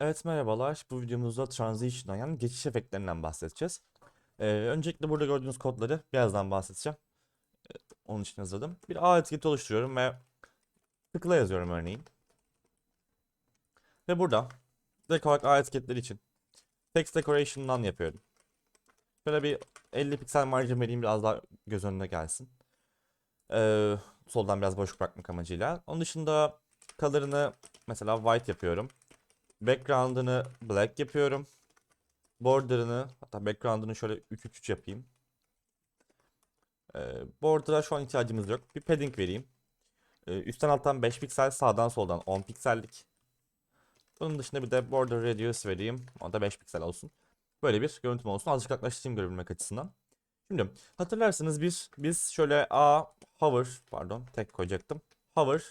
Evet merhabalar. Bu videomuzda transition'dan yani geçiş efektlerinden bahsedeceğiz. Ee, öncelikle burada gördüğünüz kodları birazdan bahsedeceğim. Ee, onun için hazırladım. Bir A etiketi oluşturuyorum ve tıkla yazıyorum örneğin. Ve burada direkt olarak A etiketleri için text decoration'dan yapıyorum. Şöyle bir 50 piksel margin vereyim biraz daha göz önüne gelsin. Ee, soldan biraz boşluk bırakmak amacıyla. Onun dışında color'ını mesela white yapıyorum. Background'ını black yapıyorum. Border'ını hatta background'ını şöyle 3-3-3 yapayım. Ee, border'a şu an ihtiyacımız yok. Bir padding vereyim. Ee, üstten alttan 5 piksel, sağdan soldan 10 piksellik. Bunun dışında bir de border radius vereyim. O da 5 piksel olsun. Böyle bir görüntüm olsun. Azıcık yaklaştırayım görebilmek açısından. Şimdi hatırlarsanız biz biz şöyle a hover pardon tek koyacaktım. Hover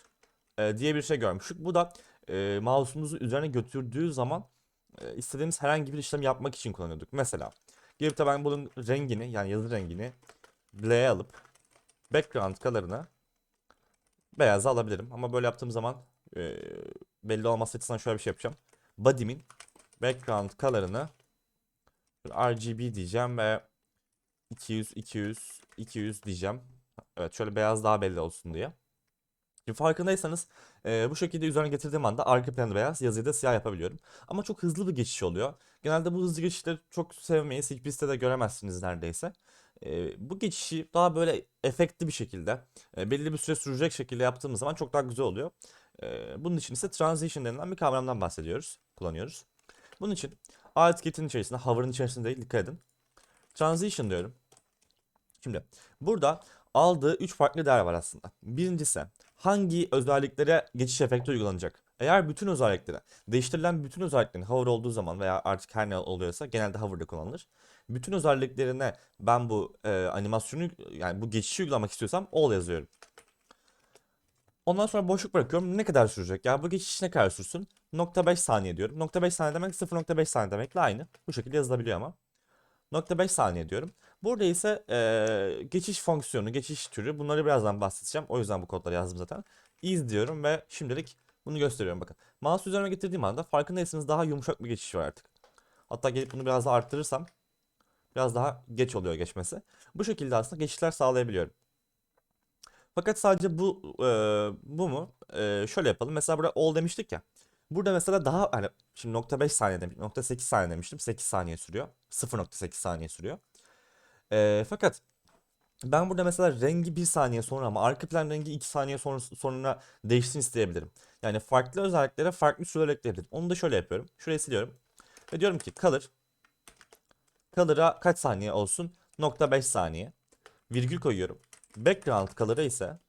e, diye bir şey görmüştük. Bu da e, mouse'umuzu üzerine götürdüğü zaman e, istediğimiz herhangi bir işlem yapmak için kullanıyorduk. Mesela gelip de ben bunun rengini yani yazı rengini black'e alıp background color'ını beyaza alabilirim. Ama böyle yaptığım zaman e, belli olması açısından şöyle bir şey yapacağım. Body'min background color'ını RGB diyeceğim ve 200 200 200 diyeceğim. Evet şöyle beyaz daha belli olsun diye. Şimdi farkındaysanız e, bu şekilde üzerine getirdiğim anda arka planı beyaz, yazıyı da siyah yapabiliyorum. Ama çok hızlı bir geçiş oluyor. Genelde bu hızlı geçişleri çok sevmeyiz. Hiçbir sitede göremezsiniz neredeyse. E, bu geçişi daha böyle efektli bir şekilde, e, belli bir süre sürecek şekilde yaptığımız zaman çok daha güzel oluyor. E, bunun için ise transition denilen bir kavramdan bahsediyoruz, kullanıyoruz. Bunun için A etiketinin içerisinde, hover'ın içerisinde değil, dikkat edin. Transition diyorum. Şimdi burada aldığı 3 farklı değer var aslında. Birincisi hangi özelliklere geçiş efekti uygulanacak? Eğer bütün özelliklere, değiştirilen bütün özelliklerin hover olduğu zaman veya artık her ne oluyorsa genelde hover'da kullanılır. Bütün özelliklerine ben bu e, animasyonu yani bu geçişi uygulamak istiyorsam all yazıyorum. Ondan sonra boşluk bırakıyorum. Ne kadar sürecek? Ya bu geçiş ne kadar sürsün? Nokta 5 saniye diyorum. Nokta 5 saniye demek 0.5 saniye demekle aynı. Bu şekilde yazılabiliyor ama. Nokta 5 saniye diyorum. Burada ise e, geçiş fonksiyonu, geçiş türü bunları birazdan bahsedeceğim. O yüzden bu kodları yazdım zaten. Is diyorum ve şimdilik bunu gösteriyorum bakın. Mouse üzerine getirdiğim anda farkındaysanız daha yumuşak bir geçiş var artık. Hatta gelip bunu biraz daha arttırırsam biraz daha geç oluyor geçmesi. Bu şekilde aslında geçişler sağlayabiliyorum. Fakat sadece bu e, bu mu? E, şöyle yapalım. Mesela burada all demiştik ya. Burada mesela daha hani şimdi nokta 5 saniye demiştim. Nokta 8 saniye demiştim. 8 saniye sürüyor. 0.8 saniye sürüyor. E, fakat ben burada mesela rengi 1 saniye sonra ama arka plan rengi 2 saniye sonra, sonra değişsin isteyebilirim. Yani farklı özelliklere farklı süreler ekleyebilirim. Onu da şöyle yapıyorum. Şuraya siliyorum. Ve diyorum ki color color'a kaç saniye olsun? Nokta 5 saniye. Virgül koyuyorum. Background color'a ise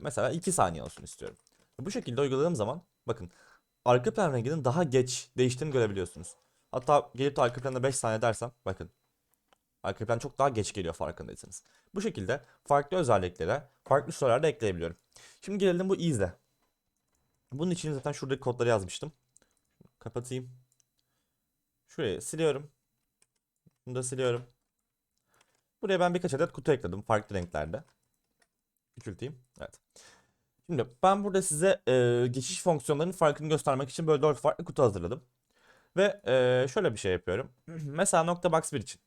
mesela 2 saniye olsun istiyorum. Bu şekilde uyguladığım zaman bakın arka plan renginin daha geç değiştiğini görebiliyorsunuz. Hatta gelip de arka planda 5 saniye dersem bakın arka plan çok daha geç geliyor farkındaysanız. Bu şekilde farklı özelliklere farklı süreler de ekleyebiliyorum. Şimdi gelelim bu ease'e. Bunun için zaten şuradaki kodları yazmıştım. Kapatayım. Şuraya siliyorum. Bunu da siliyorum. Buraya ben birkaç adet kutu ekledim farklı renklerde. Küçülteyim. Evet. Şimdi ben burada size e, geçiş fonksiyonlarının farkını göstermek için böyle dört farklı kutu hazırladım. Ve e, şöyle bir şey yapıyorum. Mesela nokta box 1 için.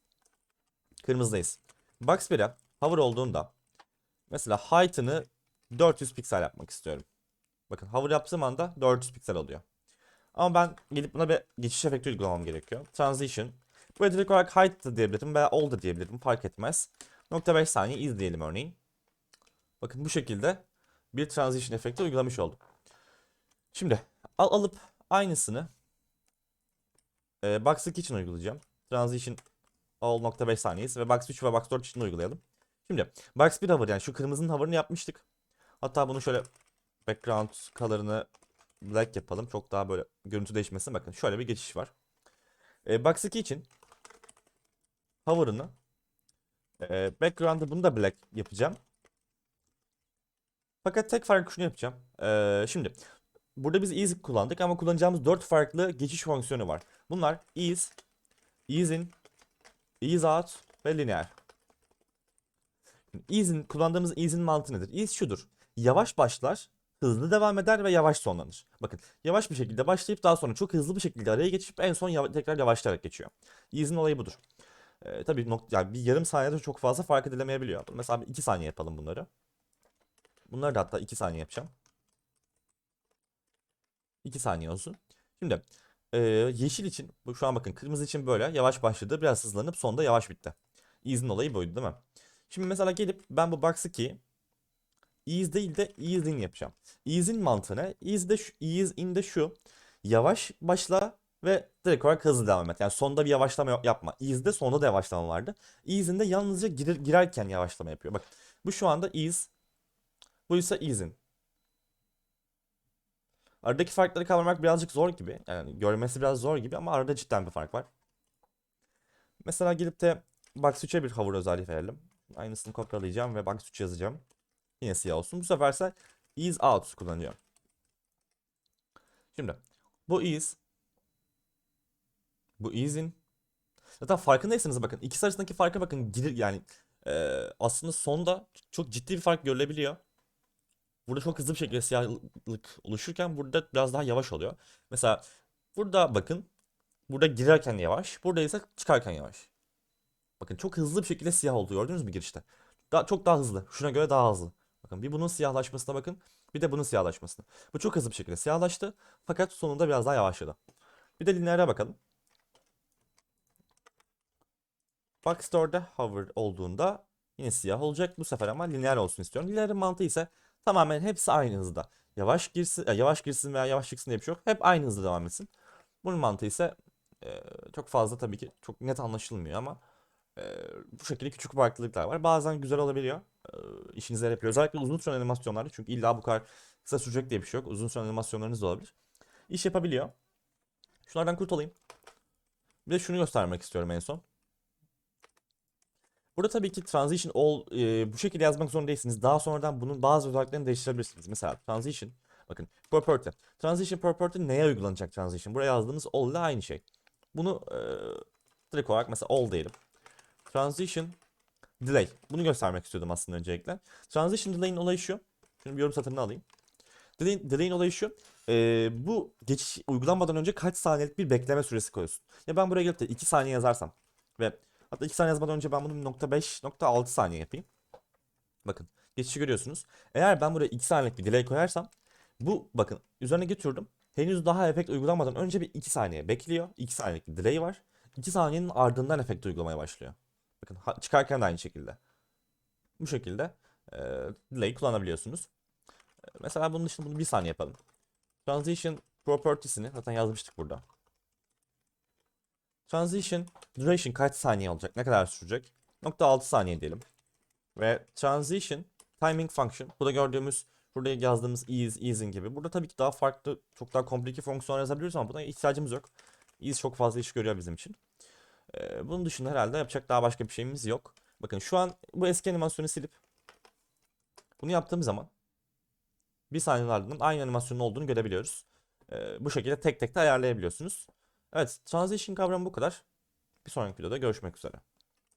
Kırmızıdayız. Box 1'e hover olduğunda mesela height'ını 400 piksel yapmak istiyorum. Bakın hover yaptığım anda 400 piksel oluyor. Ama ben gidip buna bir geçiş efekti uygulamam gerekiyor. Transition. Buraya direkt olarak height da diyebilirim veya all da diyebilirim. Fark etmez. Nokta 5 saniye izleyelim örneğin. Bakın bu şekilde bir transition efekti uygulamış oldum. Şimdi al alıp aynısını e, box 2 için uygulayacağım. Transition all nokta 5 saniyeyiz ve box 3 ve box 4 için uygulayalım. Şimdi box 1 hover yani şu kırmızının hover'ını yapmıştık. Hatta bunu şöyle background color'ını black yapalım. Çok daha böyle görüntü değişmesin. Bakın şöyle bir geçiş var. E, box 2 için hover'ını e, background'ı bunu da black yapacağım. Fakat tek fark şunu yapacağım. Ee, şimdi burada biz ease kullandık ama kullanacağımız 4 farklı geçiş fonksiyonu var. Bunlar ease, ease in, ease out ve linear. Ease in, kullandığımız ease in mantığı nedir? Ease şudur. Yavaş başlar hızlı devam eder ve yavaş sonlanır. Bakın yavaş bir şekilde başlayıp daha sonra çok hızlı bir şekilde araya geçip en son yava- tekrar yavaşlayarak geçiyor. Ease'in olayı budur. Ee, tabii nok- yani bir yarım saniyede çok fazla fark edilemeyebiliyor. Mesela bir 2 saniye yapalım bunları. Bunları da hatta 2 saniye yapacağım. 2 saniye olsun. Şimdi e, yeşil için şu an bakın kırmızı için böyle yavaş başladı biraz hızlanıp sonunda yavaş bitti. Ease'in olayı buydu değil mi? Şimdi mesela gelip ben bu box 2'yi ease değil de ease yapacağım. Ease mantığı ne? Ease, de şu, ease in de şu. Yavaş başla ve direkt olarak hızlı devam et. Yani sonda bir yavaşlama yapma. Ease'de sonda da yavaşlama vardı. Ease in'de yalnızca girer, girerken yavaşlama yapıyor. Bak bu şu anda ease. Bu ise ease. Aradaki farkları kavramak birazcık zor gibi. Yani görmesi biraz zor gibi ama arada cidden bir fark var. Mesela gelip de box 3'e bir hover özelliği verelim. Aynısını kopyalayacağım ve box 3 yazacağım. Yine siyah olsun. Bu sefer ise ease out kullanıyor. Şimdi bu ease bu ease in Zaten farkındaysanız bakın ikisi arasındaki farka bakın girir yani eee, aslında sonda çok ciddi bir fark görülebiliyor. Burada çok hızlı bir şekilde siyahlık oluşurken burada biraz daha yavaş oluyor. Mesela burada bakın burada girerken yavaş, burada ise çıkarken yavaş. Bakın çok hızlı bir şekilde siyah oldu gördünüz mü girişte? Daha, çok daha hızlı. Şuna göre daha hızlı. Bakın bir bunun siyahlaşmasına bakın. Bir de bunun siyahlaşmasına. Bu çok hızlı bir şekilde siyahlaştı. Fakat sonunda biraz daha yavaşladı. Bir de lineere bakalım. Boxstore'da hover olduğunda yine siyah olacak. Bu sefer ama lineer olsun istiyorum. Lineerin mantığı ise tamamen hepsi aynı hızda. Yavaş girsin, e, yavaş girsin veya yavaş çıksın diye bir şey yok. Hep aynı hızda devam etsin. Bunun mantığı ise e, çok fazla tabii ki çok net anlaşılmıyor ama e, bu şekilde küçük farklılıklar var. Bazen güzel olabiliyor. E, işinize yarayabiliyor. Özellikle uzun süren animasyonlarda çünkü illa bu kadar kısa sürecek diye bir şey yok. Uzun süren animasyonlarınız da olabilir. İş yapabiliyor. Şunlardan kurtulayım. Bir de şunu göstermek istiyorum en son. Burada tabii ki transition all e, bu şekilde yazmak zorunda değilsiniz. Daha sonradan bunun bazı özelliklerini değiştirebilirsiniz. Mesela transition bakın property. Transition property neye uygulanacak transition? Buraya yazdığımız all ile aynı şey. Bunu e, direkt olarak mesela all diyelim. Transition delay. Bunu göstermek istiyordum aslında öncelikle. Transition delay'in olayı şu. Şunu bir yorum satırını alayım. Delay'in, delay'in olayı şu. e, bu geçiş uygulanmadan önce kaç saniyelik bir bekleme süresi koyuyorsun. Ya ben buraya gelip de 2 saniye yazarsam ve hatta 2 saniye yazmadan önce ben bunu 0.5, 0.6 saniye yapayım. Bakın geçişi görüyorsunuz. Eğer ben buraya 2 saniyelik bir delay koyarsam bu bakın üzerine götürdüm. Henüz daha efekt uygulanmadan önce bir 2 saniye bekliyor. 2 saniyelik bir delay var. 2 saniyenin ardından efekt uygulamaya başlıyor. Bakın çıkarken de aynı şekilde. Bu şekilde e, delay kullanabiliyorsunuz. E, mesela bunun dışında bunu 1 saniye yapalım. Transition properties'ini zaten yazmıştık burada. Transition duration kaç saniye olacak? Ne kadar sürecek? 0.6 saniye diyelim. Ve transition timing function. Bu da gördüğümüz burada yazdığımız ease, easing gibi. Burada tabii ki daha farklı, çok daha komplike fonksiyonlar yazabiliyoruz ama buna ihtiyacımız yok. Ease çok fazla iş görüyor bizim için. Ee, bunun dışında herhalde yapacak daha başka bir şeyimiz yok. Bakın şu an bu eski animasyonu silip bunu yaptığım zaman bir saniyenin ardından aynı animasyonun olduğunu görebiliyoruz. Ee, bu şekilde tek tek de ayarlayabiliyorsunuz. Evet, transition kavramı bu kadar. Bir sonraki videoda görüşmek üzere.